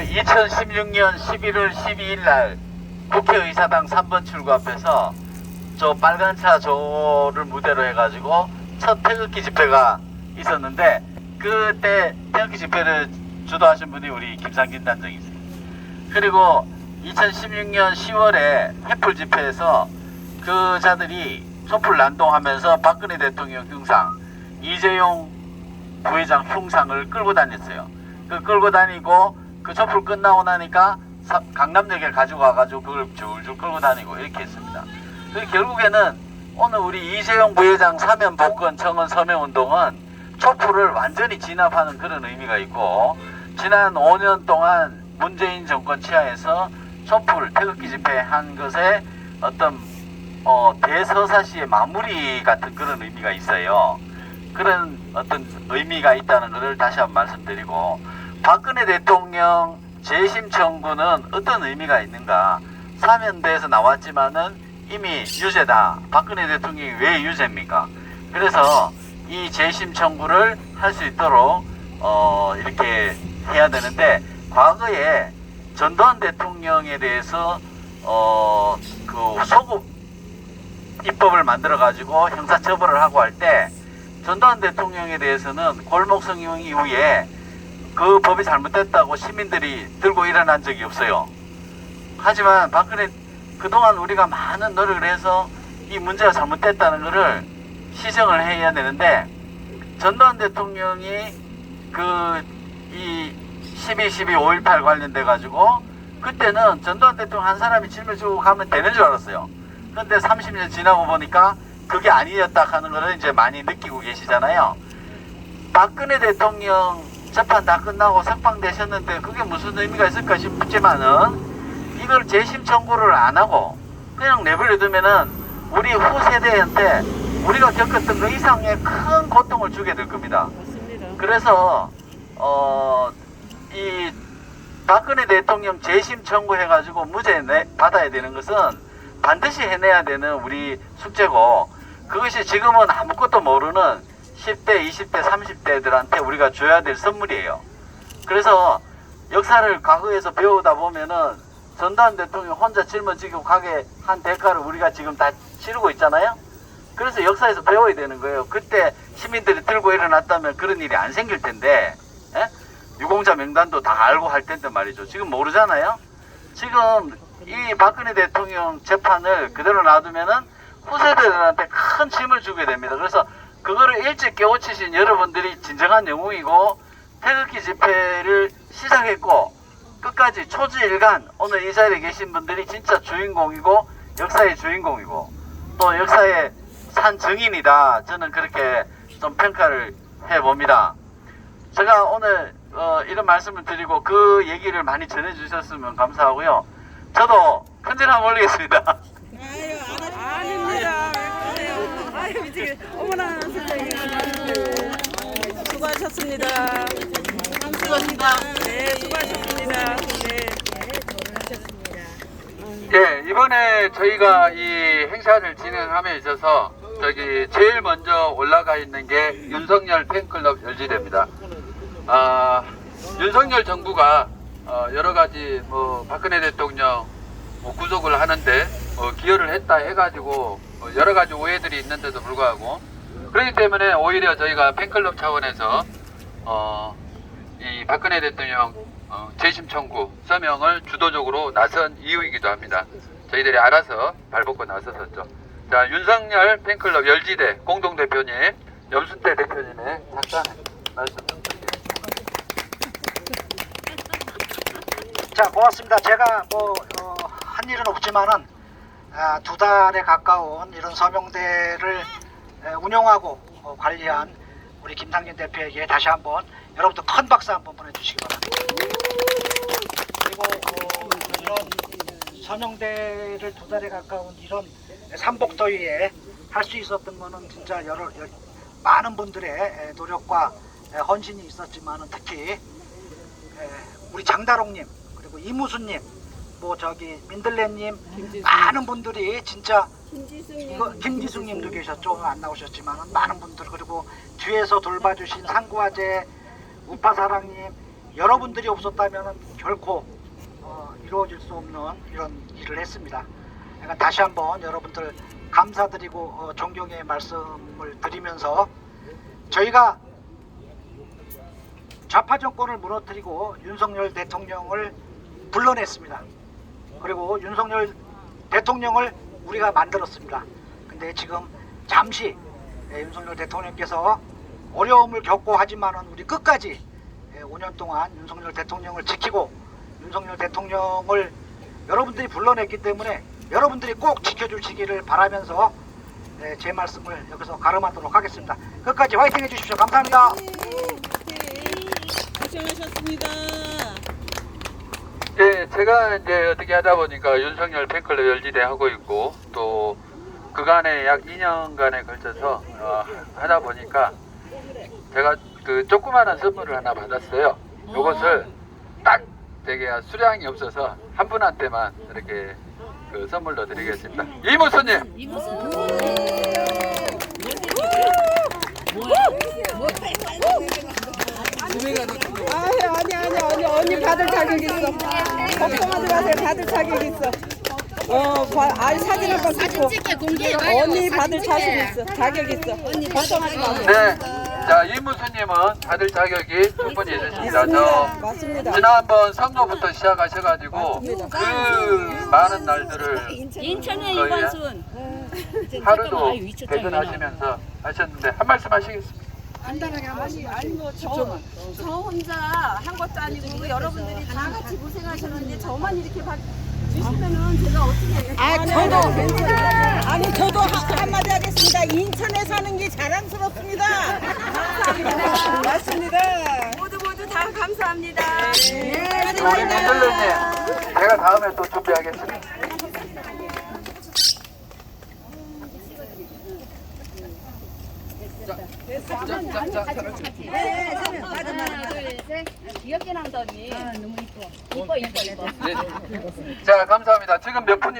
2016년 11월 12일 날 국회의사당 3번 출구 앞에서 저 빨간 차 조를 무대로 해가지고 첫 태극기 집회가 있었는데 그때 태극기 집회를 주도하신 분이 우리 김상진 단장이세요. 그리고 2016년 10월에 횃불 집회에서 그 자들이 촛불 난동하면서 박근혜 대통령 흉상, 이재용 부회장 흉상을 끌고 다녔어요. 그 끌고 다니고 그 촛불 끝나고 나니까 사- 강남역에 가지고 와가지고 그걸 줄줄 끌고 다니고 이렇게 했습니다. 그 결국에는 오늘 우리 이재용 부회장 사면 복권 청원 서명 운동은 촛불을 완전히 진압하는 그런 의미가 있고 지난 5년 동안 문재인 정권 치하에서 촛불 태극기 집회한 것에 어떤 어, 대서사시의 마무리 같은 그런 의미가 있어요. 그런 어떤 의미가 있다는 것을 다시 한번 말씀드리고 박근혜 대통령 재심 청구는 어떤 의미가 있는가 사면대에서 나왔지만은 이미 유죄다. 박근혜 대통령이 왜 유죄입니까? 그래서 이 재심 청구를 할 수 있도록 어, 이렇게 해야 되는데 과거에 전두환 대통령에 대해서 어, 그 소급 입법을 만들어 가지고 형사 처벌을 하고 할 때 전두환 대통령에 대해서는 골목성용 이후에 그 법이 잘못됐다고 시민들이 들고 일어난 적이 없어요. 하지만 박근혜 그동안 우리가 많은 노력을 해서 이 문제가 잘못됐다는 것을 시정을 해야 되는데 전두환 대통령이 그 이 12, 12, 5.18 관련돼 가지고 그때는 전두환 대통령 한 사람이 짊어지고 가면 되는 줄 알았어요. 그런데 30년 지나고 보니까 그게 아니었다 하는 것을 이제 많이 느끼고 계시잖아요. 박근혜 대통령 재판 다 끝나고 석방되셨는데 그게 무슨 의미가 있을까 싶지만은 이걸 재심 청구를 안 하고 그냥 내버려 두면은 우리 후세대한테 우리가 겪었던 그 이상의 큰 고통을 주게 될 겁니다. 맞습니다. 그래서 어, 이 박근혜 대통령 재심 청구해가지고 무죄 내, 받아야 되는 것은 반드시 해내야 되는 우리 숙제고 그것이 지금은 아무것도 모르는 10대, 20대, 30대들한테 우리가 줘야 될 선물이에요. 그래서 역사를 과거에서 배우다 보면은 전두환 대통령 혼자 짊어지고 가게 한 대가를 우리가 지금 다 치르고 있잖아요. 그래서 역사에서 배워야 되는 거예요. 그때 시민들이 들고 일어났다면 그런 일이 안 생길 텐데, 예? 유공자 명단도 다 알고 할 텐데 말이죠. 지금 모르잖아요. 지금 이 박근혜 대통령 재판을 그대로 놔두면은 후세대들한테 큰 짐을 주게 됩니다. 그래서 그거를 일찍 깨우치신 여러분들이 진정한 영웅이고 태극기 집회를 시작했고 끝까지 초지일간 오늘 이 자리에 계신 분들이 진짜 주인공이고 역사의 주인공이고 또 역사의 산 증인이다. 저는 그렇게 좀 평가를 해봅니다. 제가 오늘 어, 이런 말씀을 드리고 그 얘기를 많이 전해주셨으면 감사하고요. 저도 편지를 한번 올리겠습니다. 아닙니다. 네. 아유 미치게. 어머나 세상에. 수고하셨습니다. 수고하셨습니다. 네, 수고하셨습니다. 네. 예, 이번에 저희가 이 행사를 진행함에 있어서 저기 제일 먼저 올라가 있는 게 윤석열 팬클럽 열지대입니다. 아, 윤석열 정부가 어, 여러 가지 뭐 박근혜 대통령 뭐 구속을 하는데 뭐 기여를 했다 해가지고 뭐 여러 가지 오해들이 있는데도 불구하고 그렇기 때문에 오히려 저희가 팬클럽 차원에서 어, 이 박근혜 대통령 어, 재심 청구 서명을 주도적으로 나선 이유이기도 합니다. 저희들이 알아서 발벗고 나섰었죠. 자 윤석열 팬클럽 열지대 공동 대표님 염순태 대표님의 잠깐 말씀. 자 고맙습니다. 제가 뭐한 일은 없지만은 아, 두 달에 가까운 이런 서명대를 에, 운영하고 어, 관리한 우리 김상진 대표에게 다시 한번 여러분들 큰 박수 한번 보내주시기 바랍니다. 그리고 어, 이런 서명대를 두 달에 가까운 이런 삼복더위에 할 수 있었던 거는 진짜 여러, 여- 많은 분들의 에, 노력과 에, 헌신이 있었지만은 특히 에, 우리 장다롱님 그리고 이무수님 뭐 저기 민들레님 많은 분들이 진짜 이거 김지숙님도 계셨죠 안 나오셨지만 많은 분들 그리고 뒤에서 돌봐주신 상구아재 우파사랑님 여러분들이 없었다면 결코 어, 이루어질 수 없는 이런 일을 했습니다. 그러니까 다시 한번 여러분들 감사드리고 어, 존경의 말씀을 드리면서 저희가 좌파 정권을 무너뜨리고 윤석열 대통령을 불러냈습니다. 그리고 윤석열 대통령을 우리가 만들었습니다. 근데 지금 잠시 예, 윤석열 대통령께서 어려움을 겪고 하지만은 우리 끝까지 예, 5년 동안 윤석열 대통령을 지키고 윤석열 대통령을 여러분들이 불러냈기 때문에 여러분들이 꼭 지켜주시기를 바라면서 예, 제 말씀을 여기서 가름하도록 하겠습니다. 끝까지 화이팅 해주십시오. 감사합니다. 고생하셨습니다. 예, 제가 이제 어떻게 하다 보니까 윤석열 팬클럽 열지대 하고 있고 또 그간에 약 2년간에 걸쳐서 어, 하다 보니까 제가 그 조그마한 선물을 하나 받았어요. 요것을 딱 되게 수량이 없어서 한 분한테만 이렇게 그 선물로 드리겠습니다. 이무수님, 아유 아니 아니 아니 언니 받을 자격 있어. 걱정하지 마세요 받을 자격 있어. 어, 과- 아이 사진 한 번 찍고 언니 받을 자격 있어. 자격 있어. 걱정하지 마세요. 네, 자 이무수님은 받을 자격이 충분히 있으십니다. 저 맞습니다. 지난번 선거부터 시작하셔가지고. 그 많은 날들을 인천의 거의 이관순 하루도 퇴근하시면서 하셨는데 한 말씀 하시겠습니 다. 아니 아니 뭐저 저 혼자 한 것도 아니고 여러분들이 다 같이 고생하셨는데 저만 이렇게 받 주시면은 제가 어떻게 해요? 아, 저도 아니 저도 하- 한마디 하겠습니다. 인천에 사는 게 자랑스럽습니다. 감사합니다. 맞습니다. 모두 모두 다 감사합니다. 네, 우리 민들레님, 제가 다음에 또 준비하겠습니다. 하나, 둘, 셋. 귀엽게 나온다 언니. 너무 이뻐. 이뻐 이뻐 이뻐. 자, 감사합니다. 지금 몇 분이